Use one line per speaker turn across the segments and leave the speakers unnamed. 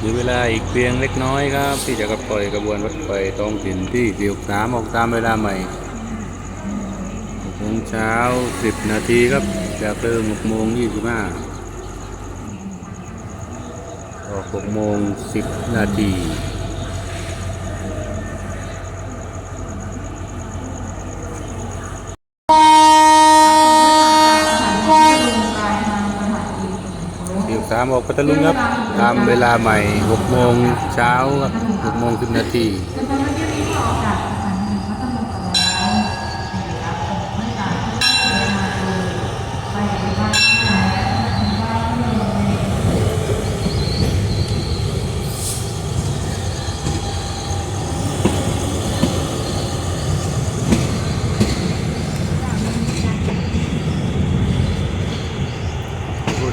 เหรือเวลาอีกเพียงเล็กน้อยครับ ที่จะกระปล่อยกระบวนรถไฟท้องถิ่นที่สี่สามออกตามเวลาใหม่หกโมงเช้าสิบนาทีครับจากเดิมหกโมงยี่สิบห้าออกหกโมงสิบนาทีามออกพัทลุงครับ ตามเวลาใหม่หกโมงเช้าครับหกโมงสิบนาที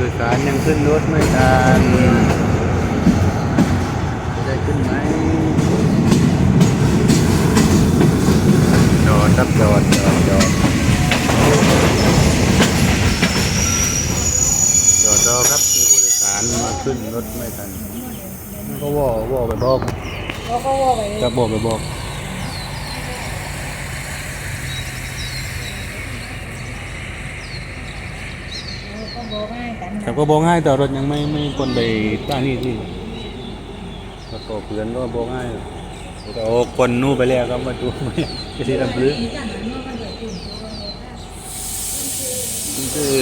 ยสารยังขึ้นรถไม่ทันจะได้ขึ้นไหมจอดครับจอดจอดจอดจอดรอครับมีผู้โดยสารมาขึ้นรถไม่ทันก็ว่อว่อไปบอก
แล้วก็ว่าไป
จะบอกไปบอก
ก็บอกง่ายกัน
แต่ก็บอกง่ายแต่รถยังไม่ไม่คนไปต้านนี่ที่ก็ตกเพื่อนก็บอกง่ายแต่โอ้คนนู่นไปแล้วก็มาดูไม่จะที่ทำพื้นคือ